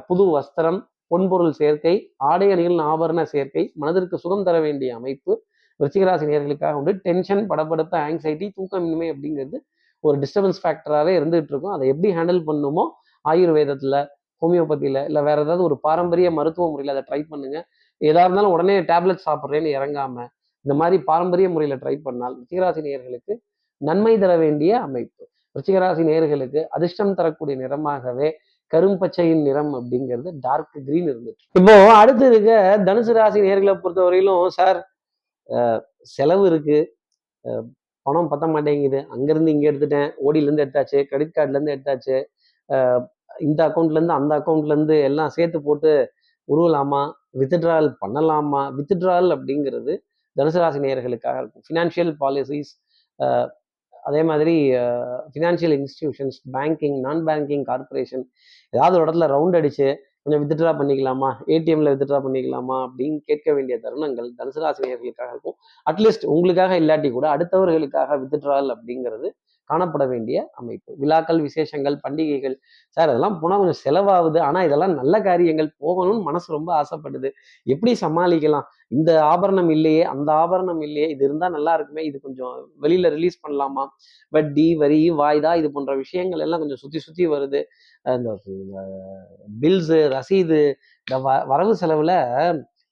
புது வஸ்திரம் பொன்பொருள் சேர்க்கை ஆடை அணிகள் ஆபரண சேர்க்கை மனதிற்கு சுகம் தர வேண்டிய அமைப்பு ரிச்சிகராசி நேர்களுக்காக உண்டு. டென்ஷன் படப்படுத்த ஆங்ஸைட்டி தூக்கமின்மை அப்படிங்கிறது ஒரு டிஸ்டர்பன்ஸ் ஃபேக்டராகவே இருந்துகிட்டு இருக்கும். அதை எப்படி ஹேண்டில் பண்ணுமோ ஆயுர்வேதத்தில் ஹோமியோபதியில் இல்லை வேற ஏதாவது ஒரு பாரம்பரிய மருத்துவ முறையில் அதை ட்ரை பண்ணுங்க. எதாக இருந்தாலும் உடனே டேப்லெட் சாப்பிட்றேன்னு இறங்காம இந்த மாதிரி பாரம்பரிய முறையில் ட்ரை பண்ணால் ரிச்சிகராசி நேர்களுக்கு நன்மை தர வேண்டிய அமைப்பு. ரிச்சிகராசி நேர்களுக்கு அதிர்ஷ்டம் தரக்கூடிய நிறமாகவே கரும்பச்சையின் நிறம் அப்படிங்கிறது டார்க் கிரீன் இருந்துச்சு இப்போ அடுத்து இருக்க தனுசு ராசி நேர்களை பொறுத்தவரையிலும் சார் செலவு இருக்கு. பணம் பத்த மாட்டேங்குது. அங்கேருந்து இங்கே எடுத்துட்டேன். ஓடியிலேருந்து எடுத்தாச்சு. கிரெடிட் கார்டுலேருந்து எடுத்தாச்சு. இந்த அக்கௌண்ட்லேருந்து அந்த அக்கௌண்ட்லேருந்து எல்லாம் சேர்த்து போட்டு உருவலாமா? வித்ட்ரால் பண்ணலாமா? வித்ட்ரால் அப்படிங்கிறது தனுசு ராசி நேயர்களுக்காக இருக்கும். ஃபினான்ஷியல் பாலிசிஸ் அதே மாதிரி financial institutions banking non banking corporation ஏதாவது ஒரு இடத்துல ரவுண்ட் அடிச்சு கொஞ்சம் வித்ட்ரா பண்ணிக்கலாமா? ஏடிஎம்ல வித்ட்ரா பண்ணிக்கலாமா? அப்படின்னு கேட்க வேண்டிய தருணங்கள் தனுசு ராசினியர்களுக்காக இருக்கும். அட்லீஸ்ட் உங்களுக்காக இல்லாட்டி கூட அடுத்தவர்களுக்காக வித்ட்ரால் அப்படிங்கிறது காணப்பட வேண்டிய அமைப்பு. விழாக்கள் விசேஷங்கள் பண்டிகைகள். சார் அதெல்லாம் போனால் கொஞ்சம் செலவாகுது. ஆனால் இதெல்லாம் நல்ல காரியங்கள். போகணும்னு மனசு ரொம்ப ஆசைப்படுது. எப்படி சமாளிக்கலாம்? இந்த ஆபரணம் இல்லையே அந்த ஆபரணம் இல்லையே. இது இருந்தால் நல்லா இருக்குமே. இது கொஞ்சம் வெளியில் ரிலீஸ் பண்ணலாமா? வட்டி வரி வாய்தா இது போன்ற விஷயங்கள் எல்லாம் கொஞ்சம் சுற்றி சுற்றி வருது. இந்த பில்ஸு ரசீது இந்த வ வரவு செலவில்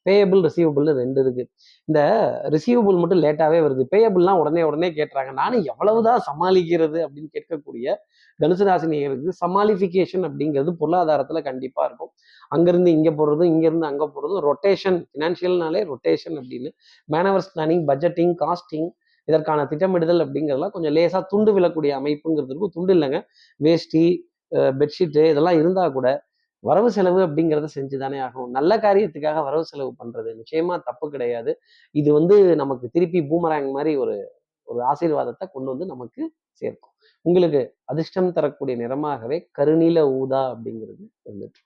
பேயபிள் ரிசீவபிள்னு ரெண்டு இருக்கு. இந்த ரிசீவபிள் மட்டும் லேட்டாகவே வருது. பேயபிள்லாம் உடனே உடனே கேட்டுறாங்க நானும் எவ்வளவுதான் சமாளிக்கிறது அப்படின்னு கேட்கக்கூடிய தனுசு ராசினியருக்கு சமாளிஃபிகேஷன் அப்படிங்கிறது பொருளாதாரத்தில் கண்டிப்பாக இருக்கும். அங்கேருந்து இங்கே போடுறதும் இங்கேருந்து அங்கே போடுறதும் ரொட்டேஷன் ஃபினான்ஷியல்னாலே ரொட்டேஷன் அப்படின்னு மேனவர்ஸ் பிளானிங் பட்ஜெட்டிங் காஸ்டிங் இதற்கான திட்டமிடுதல் அப்படிங்கிறதுலாம் கொஞ்சம் லேசாக துண்டு விழக்கூடிய அமைப்புங்கிறது இருக்கும். துண்டு இல்லைங்க. வேஷ்டி பெட்ஷீட்டு இதெல்லாம் இருந்தால் கூட வரவு செலவு அப்படிங்கிறத செஞ்சு தானே ஆகும் நல்ல காரியத்துக்காக வரவு செலவு பண்றது நிச்சயமா தப்பு கிடையாது. இது வந்து நமக்கு திருப்பி பூமராங் மாதிரி ஒரு ஒரு ஆசீர்வாதத்தை கொண்டு வந்து நமக்கு சேர்க்கும். உங்களுக்கு அதிர்ஷ்டம் தரக்கூடிய நிறமாகவே கருநீல ஊதா அப்படிங்கிறது இருந்துட்டு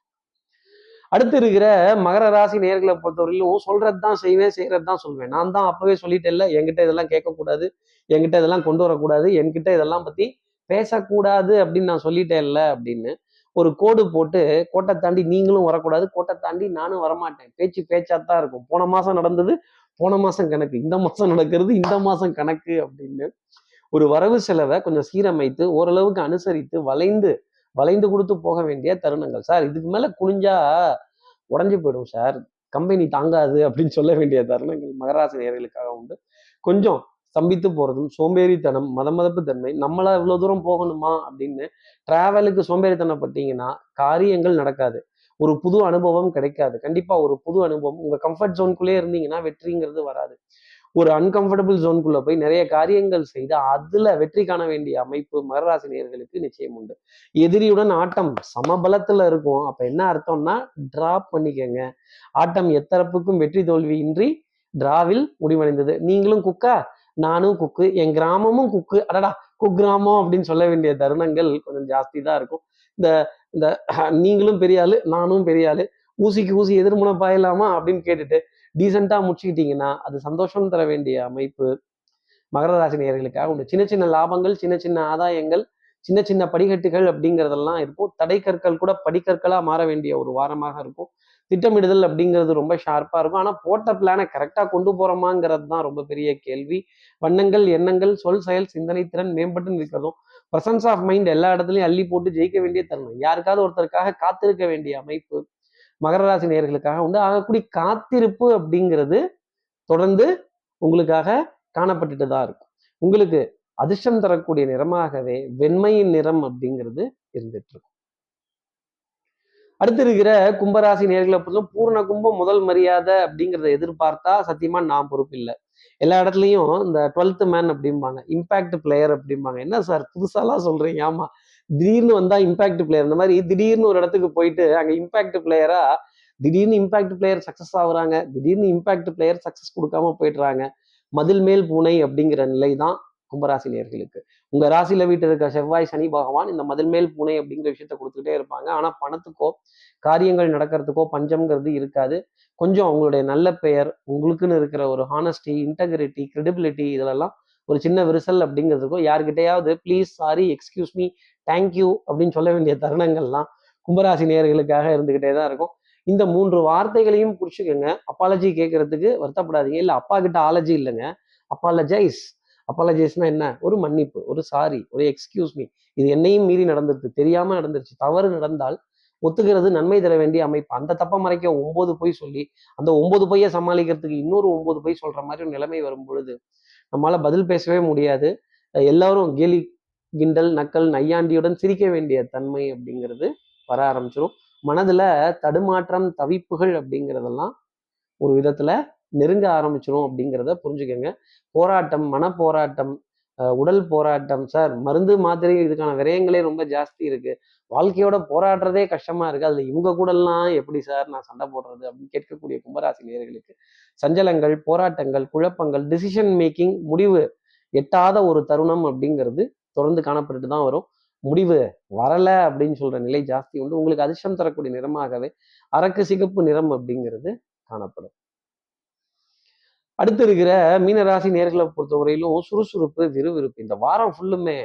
அடுத்து இருக்கிற மகர ராசி நேர்களை பொறுத்தவரையிலும் சொல்றது தான் செய்வேன் செய்யறது தான் சொல்வேன். நான் தான் அப்பவே சொல்லிட்டேன்ல என்கிட்ட இதெல்லாம் கேட்கக்கூடாது என்கிட்ட இதெல்லாம் கொண்டு வரக்கூடாது என்கிட்ட இதெல்லாம் பத்தி பேசக்கூடாது அப்படின்னு நான் சொல்லிட்டேன்ல அப்படின்னு ஒரு கோடு போட்டு கோட்டை தாண்டி நீங்களும் வரக்கூடாது கோட்டை தாண்டி நானும் வரமாட்டேன். பேச்சு பேச்சா தான் இருக்கும். போன மாசம் நடந்தது போன மாசம் கணக்கு. இந்த மாசம் நடக்கிறது இந்த மாசம் கணக்கு அப்படின்னு ஒரு வரவு செலவை கொஞ்சம் சீரமைத்து ஓரளவுக்கு அனுசரித்து வளைந்து வளைந்து கொடுத்து போக வேண்டிய தருணங்கள். சார் இதுக்கு மேல குனிஞ்சா உடஞ்சி போயிடும் சார். கம்பெனி தாங்காது அப்படின்னு சொல்ல வேண்டிய தருணங்கள் மகராசி நேர்களுக்காக உண்டு. கொஞ்சம் ஸ்தம்பித்து போகிறதும் சோம்பேறித்தனம் மதமதப்பு தன்மை நம்மளா இவ்வளோ தூரம் போகணுமா அப்படின்னு டிராவலுக்கு சோம்பேறித்தனப்பட்டீங்கன்னா காரியங்கள் நடக்காது. ஒரு புது அனுபவம் கிடைக்காது. கண்டிப்பாக ஒரு புது அனுபவம் உங்கள் கம்ஃபர்ட் ஜோனுக்குள்ளே இருந்தீங்கன்னா வெற்றிங்கிறது வராது. ஒரு அன்கம்ஃபர்டபுள் ஜோனுக்குள்ளே போய் நிறைய காரியங்கள் செய்து அதில் வெற்றி காண வேண்டிய அமைப்பு மகராசினியர்களுக்கு நிச்சயம் உண்டு. எதிரியுடன் ஆட்டம் சமபலத்தில் இருக்கும். அப்போ என்ன அர்த்தம்னா ட்ரா பண்ணிக்கங்க. ஆட்டம் எத்தரப்புக்கும் வெற்றி தோல்வி இன்றி டிராவில் முடிவடைந்தது. நீங்களும் குக்கா? நானும் குக்கு என் கிராமமும் குக்கு. அடடா குக்கிராமம் அப்படின்னு சொல்ல வேண்டிய தருணங்கள் கொஞ்சம் ஜாஸ்தி தான் இருக்கும். இந்த இந்த நீங்களும் பெரிய ஆளு நானும் பெரிய ஆளு. ஊசிக்கு ஊசி எதிர்முனை பாயலாமா அப்படின்னு கேட்டுட்டு டீசெண்டாக முடிச்சுக்கிட்டீங்கன்னா அது சந்தோஷம் தர வேண்டிய அமைப்பு. மகர ராசி நேர்களுக்காக உண்டு. சின்ன சின்ன லாபங்கள் சின்ன சின்ன ஆதாயங்கள் சின்ன சின்ன படிக்கட்டுகள் அப்படிங்கிறதெல்லாம் இருக்கும். தடை கற்கள் கூட படிக்கற்களா மாற வேண்டிய ஒரு வாரமாக இருக்கும். திட்டமிடுதல் அப்படிங்கிறது ரொம்ப ஷார்ப்பாக இருக்கும். ஆனால் போட்ட பிளானை கரெக்டாக கொண்டு போகிறோமாங்கிறது தான் ரொம்ப பெரிய கேள்வி. வண்ணங்கள் எண்ணங்கள் சொல் செயல் சிந்தனை திறன் மேம்பட்டு நிற்கிறதும் ப்ரசன்ஸ் ஆஃப் மைண்ட் எல்லா இடத்துலையும் அள்ளி போட்டு ஜெயிக்க வேண்டிய தருணம். யாருக்காவது ஒருத்தருக்காக காத்திருக்க வேண்டிய அமைப்பு மகர ராசி நேர்களுக்காக உண்டு. ஆகக்கூடிய காத்திருப்பு அப்படிங்கிறது தொடர்ந்து உங்களுக்காக காணப்பட்டுட்டு தான் இருக்கும். உங்களுக்கு அதிர்ஷ்டம் தரக்கூடிய நிறமாகவே வெண்மையின் நிறம் அப்படிங்கிறது இருந்துட்டு இருக்கும். அடுத்து இருக்கிற கும்பராசி நேர்களை பொறுத்தும் பூர்ண கும்பம் முதல் மரியாதை அப்படிங்கிறத எதிர்பார்த்தா சத்தியமா நான் பொறுப்பு இல்லை. எல்லா இடத்துலையும் இந்த டுவெல்த் மேன் அப்படிம்பாங்க இம்பாக்ட் பிளேயர் அப்படிம்பாங்க. என்ன சார் புதுசாலாம் சொல்றீங்க? ஆமா. திடீர்னு வந்தா இம்பாக்ட் பிளேயர் இந்த மாதிரி திடீர்னு ஒரு இடத்துக்கு போயிட்டு அங்க இம்பாக்ட் பிளேயரா திடீர்னு இம்பாக்ட் பிளேயர் சக்சஸ் ஆகுறாங்க திடீர்னு இம்பாக்ட் பிளேயர் சக்சஸ் கொடுக்காம போயிடுறாங்க. மதில் மேல் பூனை அப்படிங்கிற நிலை தான் கும்பராசி நேர்களுக்கு. உங்க ராசியில வீட்டு இருக்க செவ்வாய் சனி பகவான் இந்த மதில்மேல் பூனை அப்படிங்கிற விஷயத்த கொடுத்துக்கிட்டே இருப்பாங்க. ஆனா பணத்துக்கோ காரியங்கள் நடக்கிறதுக்கோ பஞ்சம்ங்கிறது இருக்காது. கொஞ்சம் உங்களுடைய நல்ல பெயர் உங்களுக்குன்னு இருக்கிற ஒரு ஹானஸ்டி இன்டெகிரிட்டி கிரெடிபிலிட்டி இதெல்லாம் ஒரு சின்ன விரிசல் அப்படிங்கிறதுக்கும் யார்கிட்டையாவது please sorry excuse me thank you அப்படின்னு சொல்ல வேண்டிய தருணங்கள்லாம் கும்பராசி நேர்களுக்காக இருந்துகிட்டே தான் இருக்கும். இந்த மூன்று வார்த்தைகளையும் குறிச்சுக்கோங்க அப்பாலஜி கேட்கறதுக்கு வருத்தப்படாதீங்க. இல்லை அப்பா கிட்ட ஆலஜி இல்லைங்க. அப்பாலஜைஸ் அப்பாலஜைஸ்னா என்ன? ஒரு மன்னிப்பு ஒரு சாரி ஒரு எக்ஸ்கியூஸ் மீ இது என்னையும் மீறி நடந்துருது தெரியாம நடந்துருச்சு. தவறு நடந்தால் ஒத்துக்கிறது நன்மை தர வேண்டிய அமைப்பு. அந்த தப்பை மறைக்க ஒன்பது பொய் சொல்லி அந்த ஒன்பது பொய்யை சமாளிக்கிறதுக்கு இன்னொரு ஒன்பது பொய் சொல்ற மாதிரி ஒரு நிலைமை வரும் பொழுது நம்மளால பதில் பேசவே முடியாது. எல்லாரும் கேலி கிண்டல் நக்கல் நையாண்டியுடன் சிரிக்க வேண்டிய தன்மை அப்படிங்கிறது வர ஆரம்பிச்சிடும் மனதுல தடுமாற்றம் தவிப்புகள் அப்படிங்கிறதெல்லாம் ஒரு விதத்துல நெருங்க ஆரம்பிச்சிடும் அப்படிங்கிறத புரிஞ்சுக்கோங்க. போராட்டம் மன போராட்டம் உடல் போராட்டம் சார். மருந்து மாத்திரை இதுக்கான விரயங்களே ரொம்ப ஜாஸ்தி இருக்கு. வாழ்க்கையோட போராடுறதே கஷ்டமா இருக்கு. அதுல இவங்க கூடலாம் எப்படி சார் நான் சண்டை போடுறது அப்படின்னு கேட்கக்கூடிய கும்பராசி நேர்களுக்கு சஞ்சலங்கள் போராட்டங்கள் குழப்பங்கள் டிசிஷன் மேக்கிங் முடிவு எட்டாத ஒரு தருணம் அப்படிங்கிறது தொடர்ந்து காணப்பட்டுட்டு தான் வரும். முடிவு வரல அப்படின்னு சொல்ற நிலை ஜாஸ்தி உண்டு. உங்களுக்கு அதிர்ஷ்டம் தரக்கூடிய நிறமாகவே அரக்கு சிகப்பு நிறம் அப்படிங்கிறது காணப்படும். அடுத்து இருக்கிற மீனராசி நேர்களை பொறுத்தவரையிலும் சுறுசுறுப்பு விறுவிறுப்பு. இந்த வாரம் ஃபுல்லுமே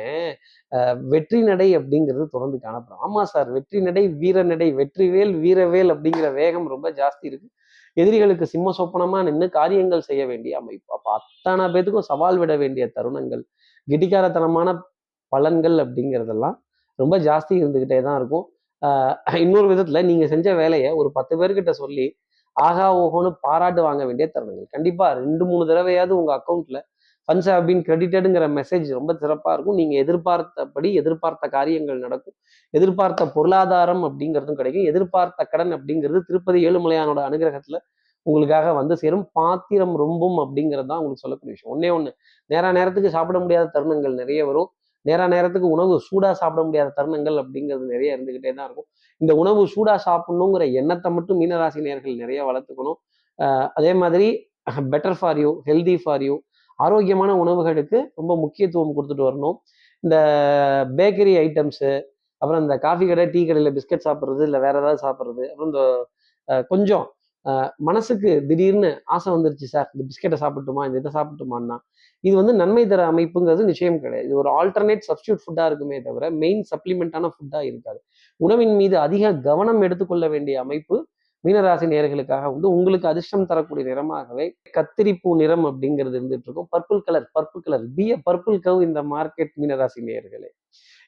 வெற்றி நடை அப்படிங்கிறது தொடர்ந்து காணப்படும். ஆமா சார் வெற்றி நடை வீர நடை வெற்றிவேல் வீரவேல் அப்படிங்கிற வேகம் ரொம்ப ஜாஸ்தி இருக்கு. எதிரிகளுக்கு சிம்ம சொப்பனமா நின்று காரியங்கள் செய்ய வேண்டிய அமைப்பு. அப்ப அத்தனை பேத்துக்கும் சவால் விட வேண்டிய தருணங்கள் கெட்டிக்காரத்தனமான பலன்கள் அப்படிங்கிறதெல்லாம் ரொம்ப ஜாஸ்தி இருந்துகிட்டே தான் இருக்கும். இன்னொரு விதத்துல நீங்க செஞ்ச வேலையை ஒரு பத்து பேர்கிட்ட சொல்லி ஆகா ஓஹோன்னு பாராட்டு வாங்க வேண்டிய தருணங்கள். கண்டிப்பா ரெண்டு மூணு தடவையாவது உங்க அக்கௌண்ட்ல ஃபண்ட்ஸ் ஹவ் பீன் கிரெடிட்டடுங்கிற மெசேஜ் ரொம்ப சிறப்பா இருக்கும். நீங்க எதிர்பார்த்தபடி எதிர்பார்த்த காரியங்கள் நடக்கும். எதிர்பார்த்த பொருளாதாரம் அப்படிங்கிறதும் கிடைக்கும். எதிர்பார்த்த கடன் அப்படிங்கிறது திருப்பதி ஏழுமலையானோட அனுகிரகத்துல உங்களுக்காக வந்து சேரும். பாத்திரம் ரொம்பும் அப்படிங்கிறது தான் உங்களுக்கு சொல்லக்கூடிய விஷயம். ஒன்னே ஒன்று நேர நேரத்துக்கு சாப்பிட முடியாத தருணங்கள் நிறைய வரும். நேர நேரத்துக்கு உணவு சூடாக சாப்பிட முடியாத தருணங்கள் அப்படிங்கிறது நிறைய இருந்துக்கிட்டே தான் இருக்கும். இந்த உணவு சூடாக சாப்பிடணுங்கிற எண்ணத்தை மட்டும் மீனராசி நேர்கள் நிறைய வளர்த்துக்கணும். அதே மாதிரி better for you healthy for you ஆரோக்கியமான உணவுகளுக்கு ரொம்ப முக்கியத்துவம் கொடுத்துட்டு வரணும். இந்த பேக்கரி ஐட்டம்ஸு அப்புறம் இந்த காஃபி கடை டீ கடையில் பிஸ்கட் சாப்பிட்றது இல்லை வேற ஏதாவது சாப்பிட்றது அப்புறம் இந்த கொஞ்சம் மனசுக்கு திடீர்னு ஆசை வந்துருச்சு சார் இந்த பிஸ்கெட்டை சாப்பிட்டுமா இந்த இதை சாப்பிட்டுமான்னா இது வந்து நன்மை தர அமைப்புங்கிறது நிச்சயம் கிடையாது. இது ஒரு ஆல்டர்னேட் சப்ஸ்டியூட் ஃபுட்டாக இருக்குமே தவிர மெயின் சப்ளிமெண்டான ஃபுட்டாக இருக்காது. உணவின் மீது அதிக கவனம் எடுத்துக்கொள்ள வேண்டிய அமைப்பு மீனராசி நேர்களுக்காக வந்து உங்களுக்கு அதிர்ஷ்டம் தரக்கூடிய நிறமாகவே கத்திரிப்பூ நிறம் அப்படிங்கிறது இருந்துட்டு இருக்கும். Purple colour purple colour be a purple cow இந்த மார்க்கெட் மீனராசி நேர்களே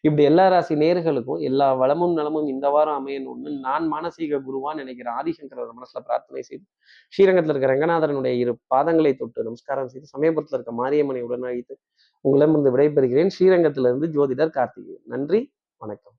இப்படி எல்லா ராசி நேர்களுக்கும் எல்லா வளமும் நலமும் இந்த வாரம் அமையணும்னு நான் மானசீக குருவான்னு நினைக்கிற ஆதிசங்கர மனசுல பிரார்த்தனை செய்து ஸ்ரீரங்கத்தில் இருக்க ரங்கநாதரனுடைய இரு பாதங்களை தொட்டு நமஸ்காரம் செய்து சமயபுரத்தில் இருக்க மாரியம்மனை உடனழித்து உங்களிடமிருந்து விடைபெறுகிறேன். ஸ்ரீரங்கத்திலிருந்து ஜோதிடர் கார்த்திகேயன். நன்றி வணக்கம்.